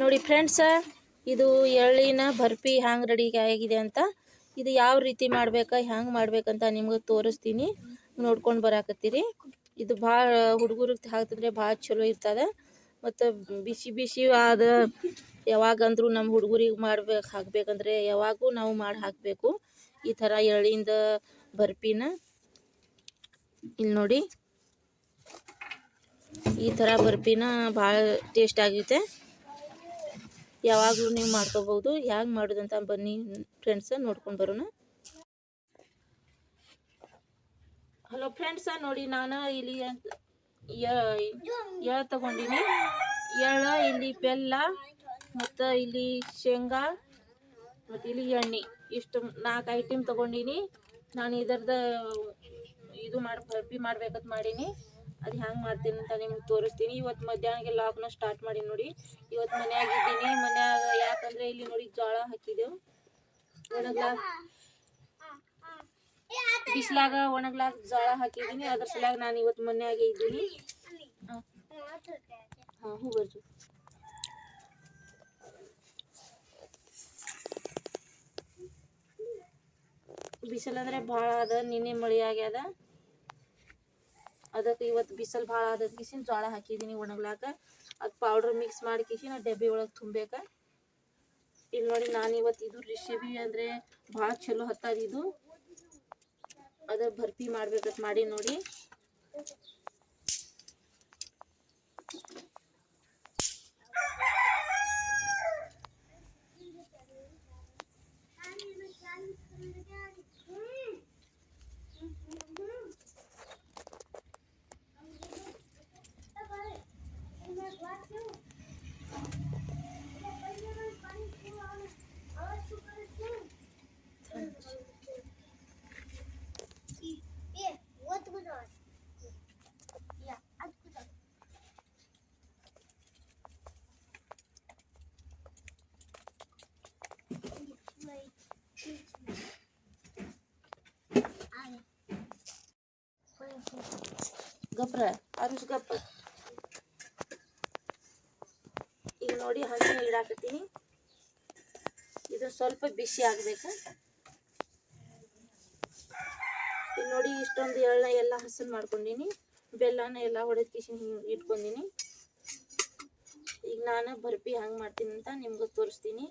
ನೋಡಿ ಫ್ರೆಂಡ್ಸ, ಇದು ಎಳ್ಳಿನ ಬರ್ಫಿ ಹ್ಯಾಂಗೆ ರೆಡಿ ಆಗಿದೆ ಅಂತ. ಇದು ಯಾವ ರೀತಿ ಮಾಡ್ಬೇಕಾ, ಹ್ಯಾಂಗೆ ಮಾಡ್ಬೇಕಂತ ನಿಮ್ಗೆ ತೋರಿಸ್ತೀನಿ. ನೋಡ್ಕೊಂಡು ಬರಾಕತ್ತೀರಿ. ಇದು ಭಾಳ ಹುಡುಗರಿಗೆ ಹಾಕಿದ್ರೆ ಭಾಳ ಚಲೋ ಇರ್ತದೆ. ಮತ್ತು ಬಿಸಿ ಬಿಸಿ ಆದ ಯಾವಾಗಂದ್ರೂ ನಮ್ಮ ಹುಡುಗರಿಗೆ ಮಾಡ್ಬೇಕು, ಹಾಕ್ಬೇಕಂದ್ರೆ ಯಾವಾಗೂ ನಾವು ಮಾಡಿ ಹಾಕಬೇಕು. ಈ ಥರ ಎಳ್ಳಿಂದ ಬರ್ಫಿನ ಇಲ್ಲಿ ನೋಡಿ. ಈ ಥರ ಬರ್ಫಿನ ಭಾಳ ಟೇಸ್ಟ್ ಆಗೈತೆ ಯಾವಾಗಲೂ ನೀವು ಮಾಡ್ಕೋಬೋದು ಹ್ಯಾಂಗೆ ಮಾಡೋದಂತ ಬನ್ನಿ ಫ್ರೆಂಡ್ಸ ನೋಡ್ಕೊಂಡು ಬರೋಣ. ಹಲೋ ಫ್ರೆಂಡ್ಸ ನೋಡಿ ನಾನು ಇಲ್ಲಿ ಎಳ್ಳು ತಗೊಂಡಿನಿ. ಎಳ್ಳ ಇಲ್ಲಿ ಬೆಲ್ಲ, ಮತ್ತು ಇಲ್ಲಿ ಶೇಂಗಾ, ಮತ್ತು ಇಲ್ಲಿ ಎಣ್ಣೆ. ಇಷ್ಟು ನಾಲ್ಕು ಐಟಮ್ ತಗೊಂಡಿನಿ. ನಾನು ಇದರದ ಇದು ಮಾಡಿ ಅರ್ಬಿ ಮಾಡ್ಬೇಕಂತ ಮಾಡೀನಿ. ಅದು ಹೆಂಗೆ ಮಾಡ್ತೀನಿ ಅಂತ ನಿಮ್ಗೆ ತೋರಿಸ್ತೀನಿ. ಇವತ್ತು ಮಧ್ಯಾಹ್ನಗೆ ಲಾಕ್ನ ಸ್ಟಾರ್ಟ್ ಮಾಡಿ ನೋಡಿ. ಇವತ್ತು ಮನ್ಯಾಗ ಇದ್ದೀನಿ. ಮನ್ಯಾಗ ಯಾಕಂದ್ರೆ ಇಲ್ಲಿ ನೋಡಿ ಜೋಳ ಹಾಕಿದೆವು. ಒಣಗ್ಲಾಗ ಬಿಸಿಲಾಗ ಒಣಗ್ಲಾಕ್ ಜೋಳ ಹಾಕಿದ್ದೀನಿ ಅದ್ರ ಸಲಾಗ ನಾನು ಇವತ್ತು ಮನ್ಯಾಗೆ ಇದ್ದೀನಿ. ಹಾಂ. ಹೂ ಬರ್ತು ಬಿಸಿಲಂದ್ರೆ ಭಾಳ ಅದ. ನಿನ್ನೆ ಮಳೆ ಆಗ್ಯದ. ಅದಕ್ಕೆ ಇವತ್ತು ಬಿಸಿಲು ಭಾಳ ಆದ ಕಿಸಿನ ಜೋಳ ಹಾಕಿದ್ದೀನಿ ಒಣಗ್ಲಾಕ. ಅದು ಪೌಡ್ರ್ ಮಿಕ್ಸ್ ಮಾಡಿ ಕಿಸಿನ ಡಬ್ಬಿ ಒಳಗೆ ತುಂಬಬೇಕ ಇಲ್ಲಿ ನೋಡಿ ನಾನು ಇವತ್ತು ಇದು ರೆಸಿಪಿ ಅಂದರೆ ಭಾಳ ಚಲೋ ಹತ್ತದ ಇದು. ಅದ ಭರ್ತಿ ಮಾಡ್ಬೇಕಂತ ಮಾಡಿ ನೋಡಿ. ಗಪ್ರ ಅರುಸ್ ಗಪ್ಪ. ಈಗ ನೋಡಿ ಹಣ್ಣು ಇಡಾಕತ್ತೀನಿ. ಇದು ಸ್ವಲ್ಪ ಬಿಸಿ ಆಗ್ಬೇಕು. ಈಗ ನೋಡಿ ಇಷ್ಟೊಂದು ಎಳ್ಳ ಎಲ್ಲ ಹಸನ್ ಮಾಡ್ಕೊಂಡಿನಿ. ಬೆಲ್ಲನ ಎಲ್ಲ ಹೊಡೆದ ಕಿಶನ್ ಇಟ್ಕೊಂಡಿನಿ. ಈಗ ನಾನು ಬರ್ಪಿ ಹಂಗೆ ಮಾಡ್ತೀನಿ ಅಂತ ನಿಮ್ಗೆ ತೋರಿಸ್ತೀನಿ.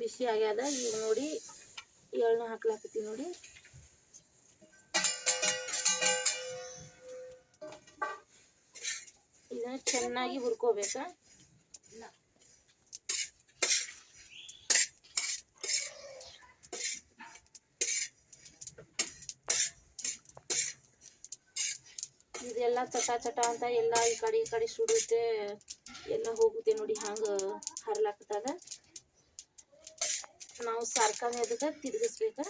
ಬಿಸಿ ಆಗ್ಯದ, ಈಗ ನೋಡಿ ಎಳ್ಳು ಹಾಕ್ಲಾಕತ್ತೀನಿ ನೋಡಿ. ಇದನ್ನ ಚೆನ್ನಾಗಿ ಹುರ್ಕೋಬೇಕ? ಇದೆಲ್ಲ ಚಟ ಚಟ ಅಂತ ಎಲ್ಲ ಈ ಕಡೆ ಈ ಕಡೆ ಸುಡುತ್ತೆ, ಎಲ್ಲ ಹೋಗುತ್ತೆ ನೋಡಿ ಹಂಗ ಹರ್ಲಾಕತ್ತದ. ನಾವು ಸಾರ್ಕಾನೆ ಅದಕ್ಕೆ ತಿರುಗಿಸ್ಬೇಕು?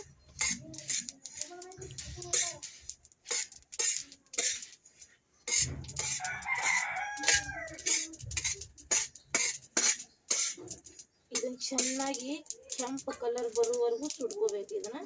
ಇದನ್ನ ಚೆನ್ನಾಗಿ ಕೆಂಪು ಕಲರ್ ಬರುವವರೆಗೂ ಸುಡ್ಕೋಬೇಕು ಇದನ್ನ.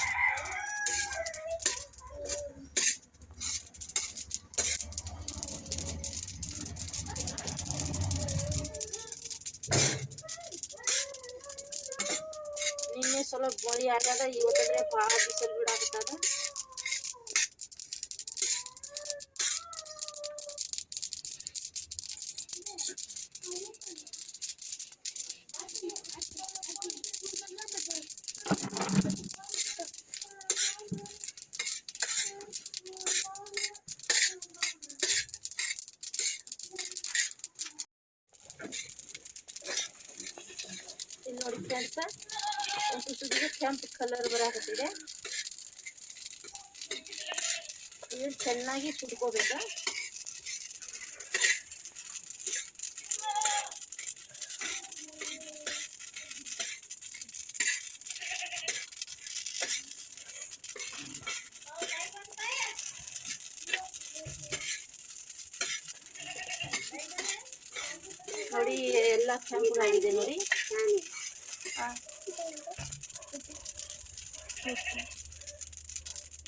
ಸರಿ ಆಗದ ಇವತ್ತಂದ್ರೆ ಭಾಳ ಬಿಸಿಲು ಬಿಡಾಕತ್ತದ ನೋಡಿ ಫ್ರೆಂಡ್ಸ ಸುದಿಗೆ ಕೆಂಪು ಕಲರ್ ಬರಾಕತ್ತಿದೆ. ಇದು ಚೆನ್ನಾಗಿ ಸುಡ್ಕೋಬೇಕು. ನೋಡಿ ಎಲ್ಲ ಕೆಂಪಗಾಗಿದೆ ನೋಡಿ. ಆ.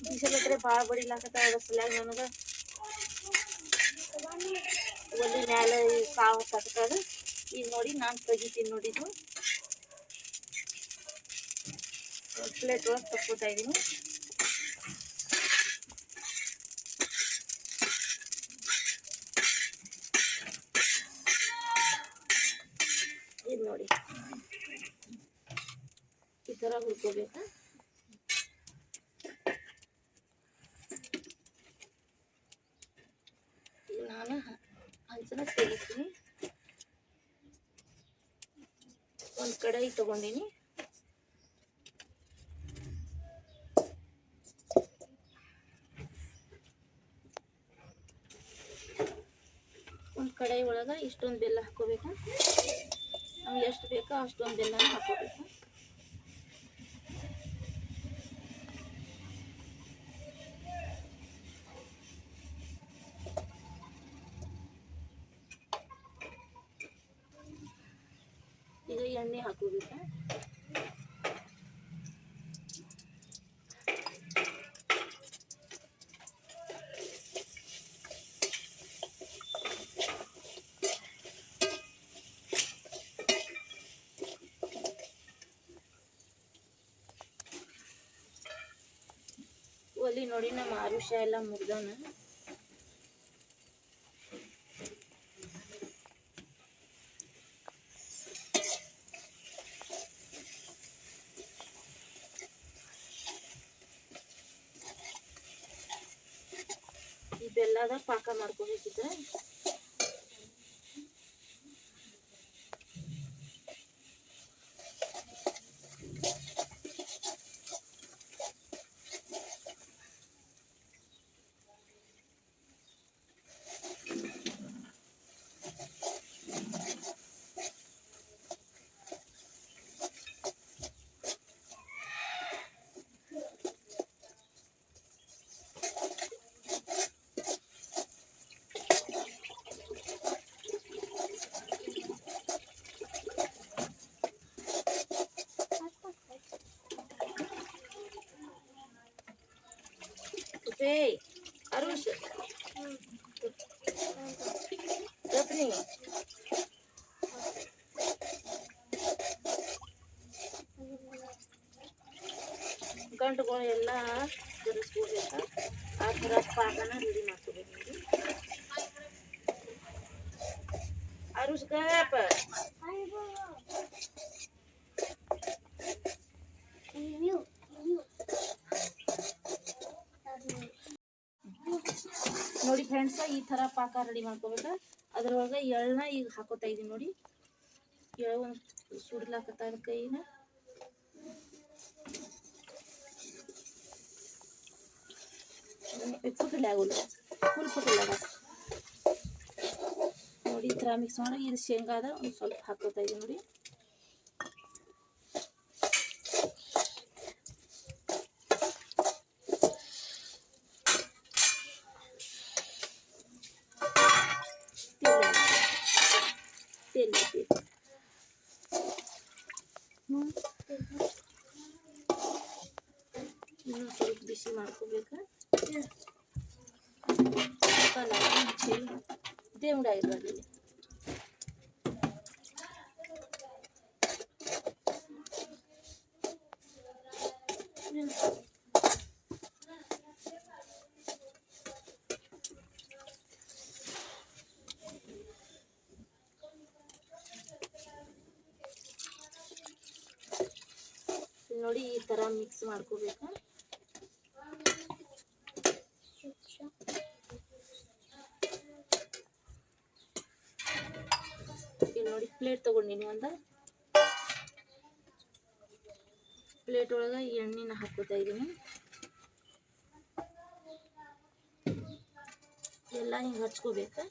ಬಿಸಿಲು ಹತ್ರ ಭಾಳ ಬಡಿಲಾಕತ್ತ ಅದ್ರ ಸಲುವಾಗಿ ನನಗೆ ಒಲಿ ಮ್ಯಾಲೆ ಸಾವು ಕಟ್ತದ ಈಗ ನೋಡಿ ನಾನು ತೆಗಿತೀನಿ ನೋಡಿ ಇದು. ಪ್ಲೇಟ್ ಒಳಗೆ ತಕ್ಕೋತಾ ಇದ್ದೀನಿ ಈ ಥರ ಹುರ್ಕೋಬೇಕಾ ಈಗ ನಾನು ಹಂಚನ ತೆಗಿತೀನಿ ಒಂದು ಕಡಾಯಿ ತಗೊಂಡಿನಿ ಒಂದು ಕಡಾಯಿ ಒಳಗೆ ಇಷ್ಟೊಂದು ಬೆಲ್ಲ ಹಾಕೋಬೇಕು ನಮ್ಗೆ ಎಷ್ಟು ಬೇಕೋ ಅಷ್ಟೊಂದು ಬೆಲ್ಲ ಹಾಕೋಬೇಕು ಎಣ್ಣೆ ಹಾಕೋಬೇಕು ಒಲಿ ನೋಡಿ ನಮ್ಮ ಆರುಷ ಎಲ್ಲ ಮುಗ್ದವನ ಪಾಕ ಮಾಡ್ಕೋಬೇಕಿದ್ರೆ ಉಪೇ ಅರುಷ್ ರಪ್ನಿ ಗಂಟುಗಳು ಎಲ್ಲ ಬೆರೆಸ್ಕೋಬೇಕು ಆ ಥರ ಪಾಕನ ರೆಡಿ ಮಾಡ್ಕೋಬೇಕು ನೋಡಿ ಅರುಷ್ ಗಪ್ಪ ನೋಡಿ ಈ ಥರ ಪಾಕ ರೆಡಿ ಮಾಡ್ಕೋಬೇಕು? ಅದ್ರೊಳಗೆ ಎಳ್ಳನ್ನ ಈಗ ಹಾಕೋತಾ ಇದೀನಿ ನೋಡಿ. ಎಳ್ಳು ಒಂದು ಸುಡ್ಲಾಕತ್ತ ಕೈನ. ಫುಟ್ಟಿಲ್ಲ ಆಗೋಲ್ಲ ಫುಲ್ ಫುಟ್ಟಿಲ್ಲ ನೋಡಿ ಈ ಥರ ಮಿಕ್ಸ್ ಮಾಡಿ, ಇದು ಶೇಂಗಾದ ಒಂದು ಸ್ವಲ್ಪ ಹಾಕೋತಾ ಇದೀನಿ ನೋಡಿ. ಇನ್ನೂ ಸ್ವಲ್ಪ ಬಿಸಿ ಮಾಡ್ಕೋಬೇಕು ಕಲರ್ ಮುಚ್ಚಿ ದೇವಡ ಇರಲಿ ನೋಡಿ ಈ ಥರ ಮಿಕ್ಸ್ ಮಾಡ್ಕೋಬೇಕು ನೋಡಿ ಪ್ಲೇಟ್ ತಗೊಂಡಿನಿ ಒಂದ. ಪ್ಲೇಟ್ ಒಳಗೆ ಎಣ್ಣೆನ ಹಾಕೋತಾ ಇದೀನಿ. ಎಲ್ಲ ಹಿಂಗೆ ಹಚ್ಕೋಬೇಕು.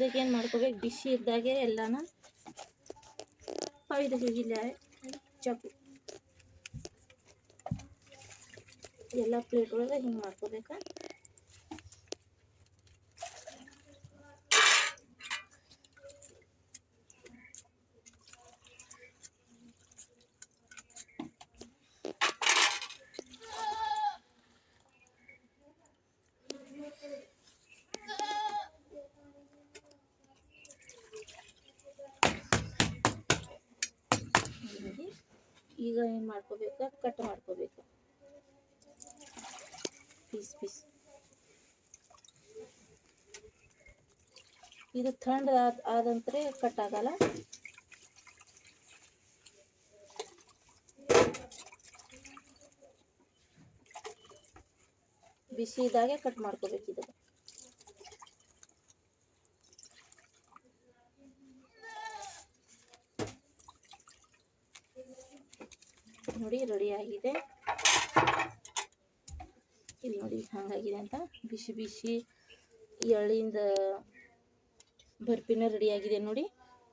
ಇದಕ್ಕೇನು ಮಾಡ್ಕೋಬೇಕು? ಬಿಸಿ ಇದ್ದಾಗೆ ಎಲ್ಲಾನ ಇದು ಹೋಗಿಲ್ಲ ಚಾಕು ಎಲ್ಲ ಪ್ಲೇಟ್ ಒಳಗೆ ಹಿಂಗೆ ಮಾಡ್ಕೋಬೇಕಾ ನೋಡಿ. ಈಗ ಏನು ಮಾಡ್ಕೋಬೇಕು? ಕಟ್ ಮಾಡ್ಕೋಬೇಕು. ಪೀಸ್ ಪೀಸ್ ಇದು ಥಂಡ್ ಆದ, ಆದಂತ್ರೆ ಕಟ್ ಆಗಲ್ಲ. ಬಿಸಿ ಇದ್ದಾಗೆ ಕಟ್ ಮಾಡ್ಕೋಬೇಕು ಇದು ನೋಡಿ, ರೆಡಿ ಆಗಿದೆ. ಇಲ್ಲಿ ನೋಡಿ ಹಂಗಾಗಿದೆ ಅಂತ. ಬಿಸಿ ಬಿಸಿ ಎಳ್ಳಿಂದ ಬರ್ಪಿನ ರೆಡಿ ಆಗಿದೆ ನೋಡಿ.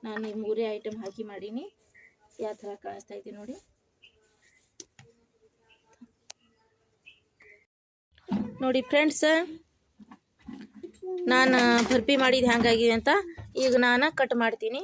ನಾನು ಈ ಮೂರೇ ಐಟಮ್ ಹಾಕಿ ಮಾಡೀನಿ. ಯಾವ ಥರ ಕಾಣಿಸ್ತಾ ಇದೆ ನೋಡಿ. ನೋಡಿ ಫ್ರೆಂಡ್ಸ್ ನಾನು ಬರ್ಪಿ ಮಾಡಿದ್ದು ಹೆಂಗಾಗಿದೆ ಅಂತ. ಈಗ ನಾನು ಕಟ್ ಮಾಡ್ತೀನಿ.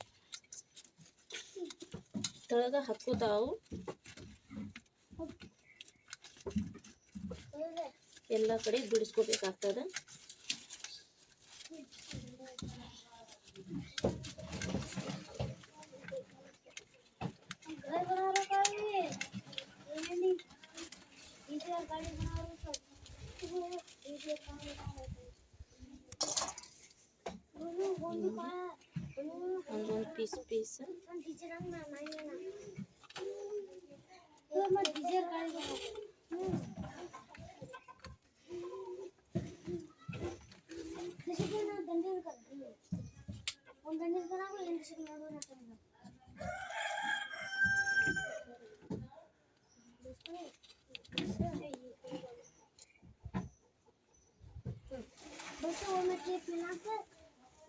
ತೆಳಗ ಹಾಕೋತಾವು ಎಲ್ಲ ಕಡೆ ಬಿಡಿಸ್ಕೋಬೇಕಾಗ್ತದ घर అందులో piece piece Bakın ona tepki nasıl?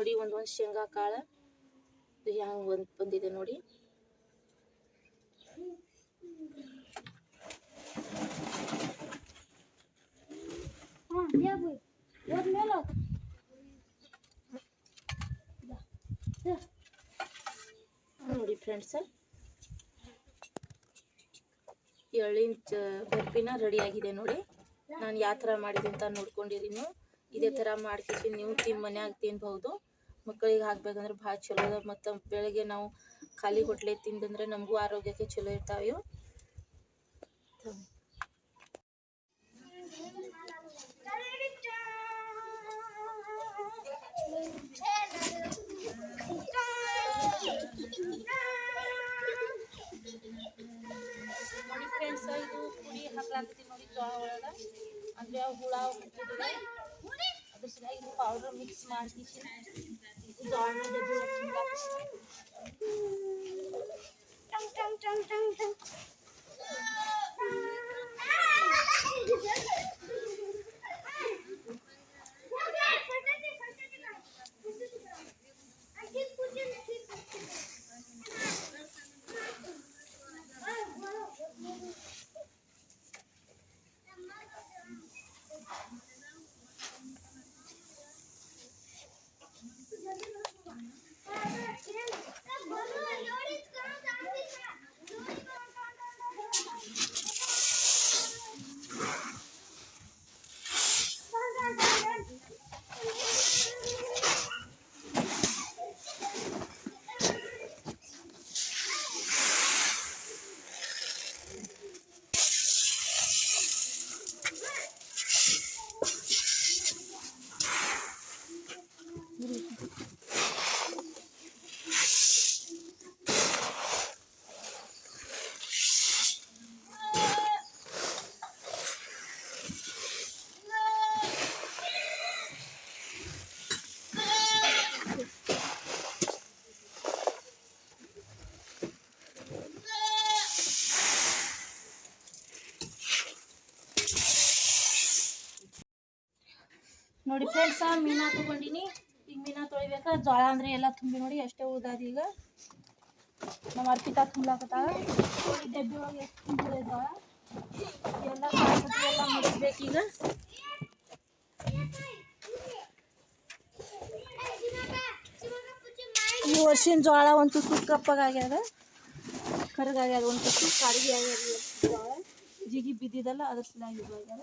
ನೋಡಿ, ಒಂದು ಒಂದು ಶೇಂಗಾ ಕಾಳು. ಇದು ಹೆಂಗ್ ಬಂದಿದೆ ನೋಡಿ. ನೋಡಿ ಫ್ರೆಂಡ್ಸ್ ಏಳು ಇಂಚ್ ಬರ್ಪಿನ ಆಗಿದೆ ನೋಡಿ. ನಾನು ಯಾವ ಥರ ಮಾಡಿದೆ ಅಂತ ನೋಡ್ಕೊಂಡಿರಿ ನೀವು ಇದೇ ಥರ ಮಾಡ್ಕೊತೀನಿ ನೀವು ತಿನ್ ಮನ್ಯಾಗ ತಿನ್ಬಹುದು. ಮಕ್ಕಳಿಗೆ ಹಾಕ್ಬೇಕಂದ್ರೆ ಭಾಳ ಚಲೋ ಅದ ಮತ್ತು ಬೆಳಗ್ಗೆ ನಾವು ಖಾಲಿ ಹೊಟ್ಲೆ ತಿಂದಂದ್ರೆ ನಮಗೂ ಆರೋಗ್ಯಕ್ಕೆ ಚಲೋ ಇರ್ತಾವೆ ನೋಡಿ ಫ್ರೆಂಡ್ಸ್ ಇದು ಪುಡಿ ಹಾಕ್ಲಾಗ್ತೀವಿ ನೋಡಿ ಜೋಳ ಒಳಗೆ ಅಂದರೆ ಹುಳ ಅದು ಸರಿಯಾಗಿ ಪೌಡರ್ ಮಿಕ್ಸ್ ಮಾಡ್ತೀವಿ Uzayına da bir oturum yapmıştım. Dang dang. Friends Meena ತಗೊಂಡಿನಿ. ಈಗ ಮೀನಾ ತೊಳಿಬೇಕಾ? ಜೋಳ ಅಂದ್ರೆ ಎಲ್ಲ ತುಂಬಿ ನೋಡಿ ಅಷ್ಟೇ ಉದಾದ ಈಗ. ನಮ್ಮ ಅರ್ಪಿತಾ ತುಂಬಲಾಕತ್ತಾಳ. ಡಬ್ಬಿ ಒಳಗೆ ಎಷ್ಟು ತುಂಬಿದೆ ಜೋಳ ಎಲ್ಲ ಎಲ್ಲ ಮುಗಿಸ್ಬೇಕೀಗ ಈ ವರ್ಷಿನ ಜೋಳ ಒಂದು ತುಸು ಕಪ್ಪಗಾಗ್ಯದ ಕರಗಾಗ್ಯದ ಒಂದು ತುಸು ಕಡಿಗೆ ಆಗ್ಯದ ಜ್ವಾಳ. ಜಿಗಿ ಬಿದ್ದಿದ್ದಲ್ಲ, ಅದರ ಸಲ ಆಗ್ಯದ.